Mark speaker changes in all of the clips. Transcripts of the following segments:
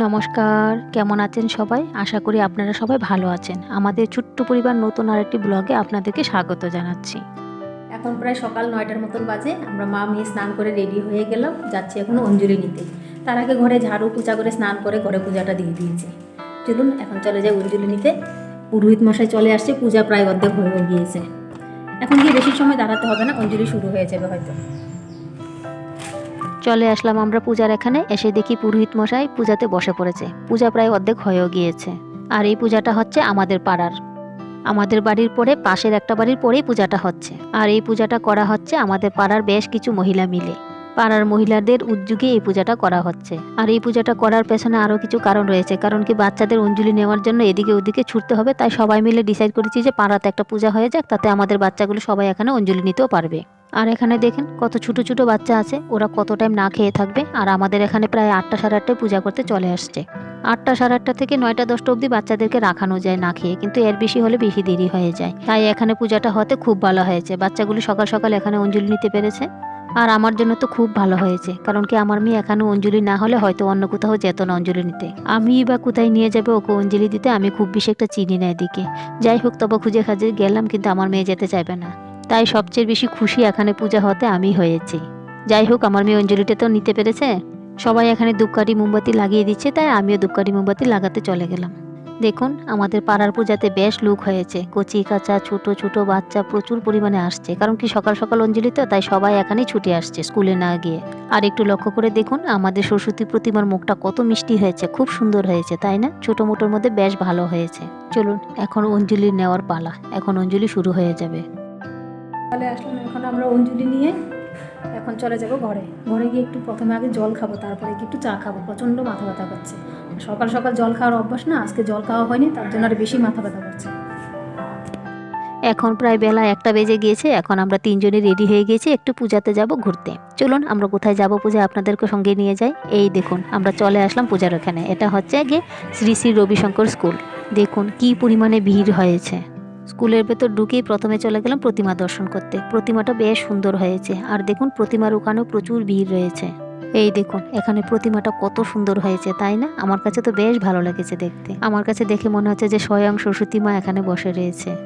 Speaker 1: নমস্কার, কেমন আছেন সবাই? আশা করি আপনারা সবাই ভালো আছেন। আমাদের ছোট্ট পরিবার নতুন আরেকটি ব্লগে আপনাদেরকে স্বাগত জানাচ্ছি।
Speaker 2: এখন প্রায় সকাল নয়টার মতন বাজে। আমরা মা মেয়ে স্নান করে রেডি হয়ে গেলাম, যাচ্ছি এখন অঞ্জলি নিতে। তার আগে ঘরে ঝাড়ু পূজা করে স্নান করে ঘরে পূজাটা দিয়ে দিয়েছে। চলুন, এখন চলে যাই অঞ্জলি নিতে। পুরোহিত মশাই চলে আসছে, পূজা প্রায় অর্ধেক হয়ে গিয়েছে। এখন গিয়ে বেশি সময় দাঁড়াতে হবে না, অঞ্জলি শুরু হয়ে যাবে হয়তো।
Speaker 1: চলে আসলাম আমরা পূজার এখানে। এসে দেখি পুরোহিত মশাই পূজাতে বসে পড়েছে। পূজা প্রায় অর্ধেক হয়েও গিয়েছে। আর এই পূজাটা হচ্ছে আমাদের পাড়ার। আমাদের বাড়ির পরে, পাশের একটা বাড়ির পরেই পূজাটা হচ্ছে। আর এই পূজাটা করা হচ্ছে আমাদের পাড়ার বেশ কিছু মহিলা মিলে। পাড়ার মহিলাদের উদ্যোগে এই পূজাটা করা হচ্ছে। আর এই পূজাটা করার পেছনে আরও কিছু কারণ রয়েছে। কারণ কি বাচ্চাদের অঞ্জলি নেওয়ার জন্য এদিকে ওদিকে ছুটতে হবে, তাই সবাই মিলে ডিসাইড করেছি যে পাড়াতে একটা পূজা হয়ে যাক, তাতে আমাদের বাচ্চাগুলো সবাই এখানে অঞ্জলি নিতেও পারবে। আর এখানে দেখেন কত ছোট ছোট বাচ্চা আছে, ওরা কত টাইম না খেয়ে থাকবে, আর আমাদের এখানে প্রায় আটটা সাড়ে আটটায় পূজা করতে চলে আসছে। আটটা সাড়ে আটটা থেকে নয়টা দশটা অবধি বাচ্চাদেরকে রাখানো যায় না খেয়ে, কিন্তু এর বেশি হলে বেশি দেরি হয়ে যায়। তাই এখানে পূজাটা হতে খুব ভালো হয়েছে। বাচ্চাগুলো সকাল সকাল এখানে অঞ্জলি নিতে পেরেছে। আর আমার জন্য তো খুব ভালো হয়েছে। কারণ কি আমার মেয়ে এখানে অঞ্জলি না হলে হয়তো অন্য কোথাও যেত না অঞ্জলি নিতে। আমি বা কোথায় নিয়ে যাবে ওকে অঞ্জলি দিতে আমি খুব বেশি একটা চিনি না এদিকে। যাই হোক, তবে খুঁজে খাজে গেলাম, কিন্তু আমার মেয়ে যেতে চাইবে না। তাই সবচেয়ে বেশি খুশি এখানে পূজা হতে আমি হয়েছি। যাই হোক, আমার মেয়ে অঞ্জলিটা তো নিতে পেরেছে। সবাই এখানে ধূপকাঠি মোমবাতি লাগিয়ে দিচ্ছে, তাই আমিও ধূপকাঠি মোমবাতি লাগাতে চলে গেলাম। দেখুন, আমাদের পাড়ার পূজাতে বেশ লুক হয়েছে। কচি, কাঁচা, ছোট ছোট বাচ্চা প্রচুর পরিমাণে আসছে। কারণ কি সকাল সকাল অঞ্জলি তো, তাই সবাই এখানেই ছুটে আসছে স্কুলে না গিয়ে। আর একটু লক্ষ্য করে দেখুন, আমাদের সরস্বতী প্রতিমার মুখটা কত মিষ্টি হয়েছে, খুব সুন্দর হয়েছে, তাই না? ছোট মোটোর মধ্যে বেশ ভালো হয়েছে। চলুন, এখন অঞ্জলি নেওয়ার পালা। এখন অঞ্জলি শুরু হয়ে যাবে।
Speaker 2: চলে আসলাম, এখন আমরা অঞ্জলি নিয়ে এখন চলে যাব ঘরে। ঘরে গিয়ে একটু প্রথমে আগে জল খাব, তারপরে একটু চা খাব। প্রচণ্ড মাথা ব্যথা করছে। সকাল সকাল জল খাওয়ার অভ্যাস না, আজকে জল খাওয়া হয়নি, তার জন্য আর বেশি মাথা ব্যথা করছে।
Speaker 1: এখন প্রায় বেলা একটা বেজে গিয়েছে, এখন আমরা তিনজনে রেডি হয়ে গেছি একটু পূজাতে যাব ঘুরতে। চলুন, আমরা কোথায় যাব পূজা আপনাদেরকে সঙ্গে নিয়ে যাই। এই দেখুন, আমরা চলে আসলাম পূজার ওখানে। এটা হচ্ছে গিয়ে শ্রী শ্রী রবিশঙ্কর স্কুল। দেখুন, কি পরিমাণে ভিড় হয়েছে। স্কুলের ভেতর ঢুকেই প্রথমে চলে গেলাম প্রতিমা দর্শন করতে। প্রতিমাটা বেশ সুন্দর হয়েছে। আর দেখুন, প্রতিমার ওখানেও প্রচুর ভিড় রয়েছে। এই দেখুন, এখানে প্রতিমাটা কত সুন্দর হয়েছে, তাই না? আমার কাছে তো বেশ ভালো লেগেছে দেখতে। আমার কাছে দেখে মনে হচ্ছে যে স্বয়ং সরস্বতী মা এখানে বসে রয়েছে।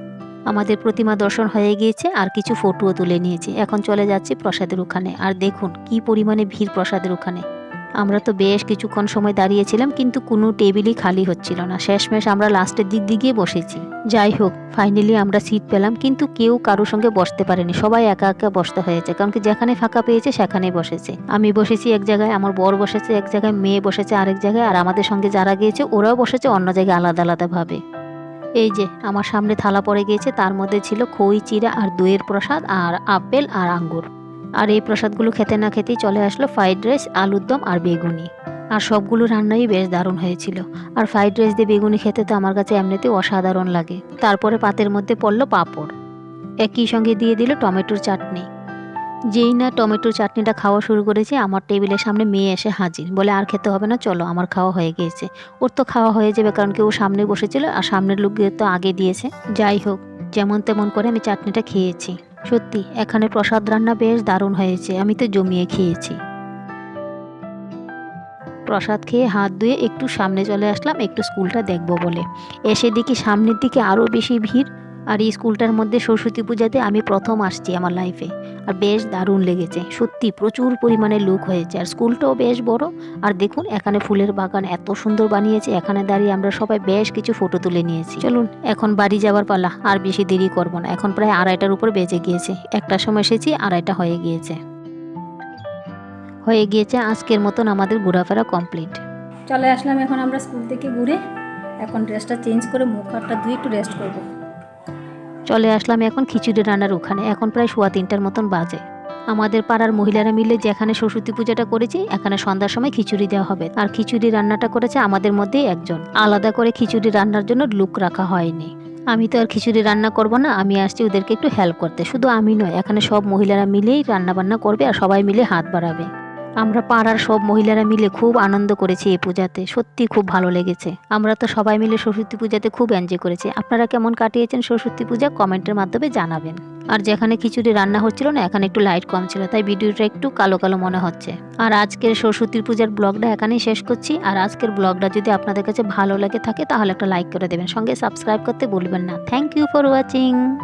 Speaker 1: আমাদের প্রতিমা দর্শন হয়ে গিয়েছে আর কিছু ফটোও তুলে নিয়েছি। এখন চলে যাচ্ছি প্রসাদের ওখানে। আর দেখুন, কি পরিমাণে ভিড় প্রসাদের ওখানে। আমরা তো বেশ কিছুক্ষণ সময় দাঁড়িয়েছিলাম, কিন্তু কোনো টেবিলই খালি হচ্ছিল না। শেষমেশ আমরা লাস্টের দিক দিয়ে বসেছি। যাই হোক ফাইনালি আমরা সিট পেলাম, কিন্তু কেউ কারোর সঙ্গে বসতে পারেনি। সবাই একা একা বসতে হয়েছে, কারণ কি যেখানে ফাঁকা পেয়েছে সেখানেই বসেছে। আমি বসেছি এক জায়গায়, আমার বর বসেছে এক জায়গায়, মেয়ে বসেছে আরেক জায়গায়, আর আমাদের সঙ্গে যারা গিয়েছে, ওরাও বসেছে অন্য জায়গায় আলাদা আলাদা ভাবে এই যে, আমার সামনে থালা পড়ে গিয়েছে, তার মধ্যে ছিল খই চিরা আর দইয়ের প্রসাদ, আর আপেল আর আঙ্গুর। আর এই প্রসাদগুলো খেতে না খেতেই চলে আসলো ফ্রাইড রাইস আলুর দম আর বেগুনি। আর সবগুলো রান্নাই বেশ দারুণ হয়েছিল। আর ফ্রাইড রাইস দিয়ে বেগুনি খেতে তো আমার কাছে এমনিতেই অসাধারণ লাগে। তারপরে পাতের মধ্যে পড়ল পাঁপড়। একই সঙ্গে দিয়ে দিল টমেটোর চাটনি। যেই না টমেটোর চাটনিটা খাওয়া শুরু করেছে, আমার টেবিলের সামনে মেয়ে এসে হাজির। বলে, আর খেতে হবে না, চলো, আমার খাওয়া হয়ে গিয়েছে। ওর তো খাওয়া হয়ে যাবে, কারণ কেউ সামনে বসেছিল, আর সামনের লোকদের তো আগে দিয়েছে। যাই হোক, যেমন তেমন করে আমি চাটনিটা খেয়েছি। সত্যি, এখানে প্রসাদ রান্না বেশ দারুণ হয়েছে, আমি তো জমিয়ে খেয়েছি। প্রসাদ খেয়ে হাত ধুয়ে একটু সামনে চলে আসলাম, একটু স্কুলটা দেখব বলে। এসে দেখি সামনের দিকে আরও বেশি ভিড়। আর এই স্কুলটার মধ্যে সরস্বতী পূজাতে আমি প্রথম আসছি আমার লাইফে আর বেশ দারুণ লেগেছে, সত্যি প্রচুর পরিমাণে লুক হয়েছে। আর স্কুলটাও বেশ বড়, আর দেখুন এখানে ফুলের বাগান এত সুন্দর বানিয়েছে, এখানে দাঁড়িয়ে আমরা সবাই বেশ কিছু ফটো তুলে নিয়েছি। চলুন, এখন বাড়ি যাওয়ার পালা, আর বেশি দেরি করব না। এখন প্রায় আড়াইটার উপর বেজে গিয়েছে একটার সময় এসেছি, আড়াইটা হয়ে গিয়েছে। হয়ে গিয়েছে আজকের মতন আমাদের ঘোরাফেরা কমপ্লিট
Speaker 2: চলে আসলাম এখন আমরা স্কুল থেকে ঘুরে। এখন ড্রেসটা চেঞ্জ করে মুখ হাতটা ধুয়ে একটু রেস্ট করব।
Speaker 1: চলে আসলাম এখন খিচুড়ি রান্নার ওখানে। এখন প্রায় সোয়া তিনটার মতন বাজে। আমাদের পাড়ার মহিলারা মিলে যেখানে সরস্বতী পূজাটা করেছি, এখানে সন্ধ্যার সময় খিচুড়ি দেওয়া হবে। আর খিচুড়ি রান্নাটা করেছে আমাদের মধ্যেই একজন। আলাদা করে খিচুড়ি রান্নার জন্য লুক রাখা হয়নি। আমি তো আর খিচুড়ি রান্না করব না, আমি আসছি ওদেরকে একটু হেল্প করতে। শুধু আমি নয়, এখানে সব মহিলারা মিলেই রান্না বান্না করবে আর সবাই মিলে হাত বাড়াবে। আমরা পাড়ার সব মহিলারা মিলে খুব আনন্দ করেছি এই পূজাতে। সত্যি খুব ভালো লেগেছে। আমরা তো সবাই মিলে সরস্বতী পূজাতে খুব এনজয় করেছি। আপনারা কেমন কাটিয়েছেন সরস্বতী পূজা কমেন্টের মাধ্যমে জানাবেন। আর যেখানে খিচুড়ি রান্না হচ্ছিল না, এখানে একটু লাইট কম ছিল, তাই ভিডিওটা একটু কালো কালো মনে হচ্ছে। আর আজকের সরস্বতী পূজার ব্লগটা এখানেই শেষ করছি। আর আজকের ব্লগটা যদি আপনাদের কাছে ভালো লাগে থাকে, তাহলে একটা লাইক করে দেবেন। সঙ্গে সাবস্ক্রাইব করতে বলবেন না। Thank you for watching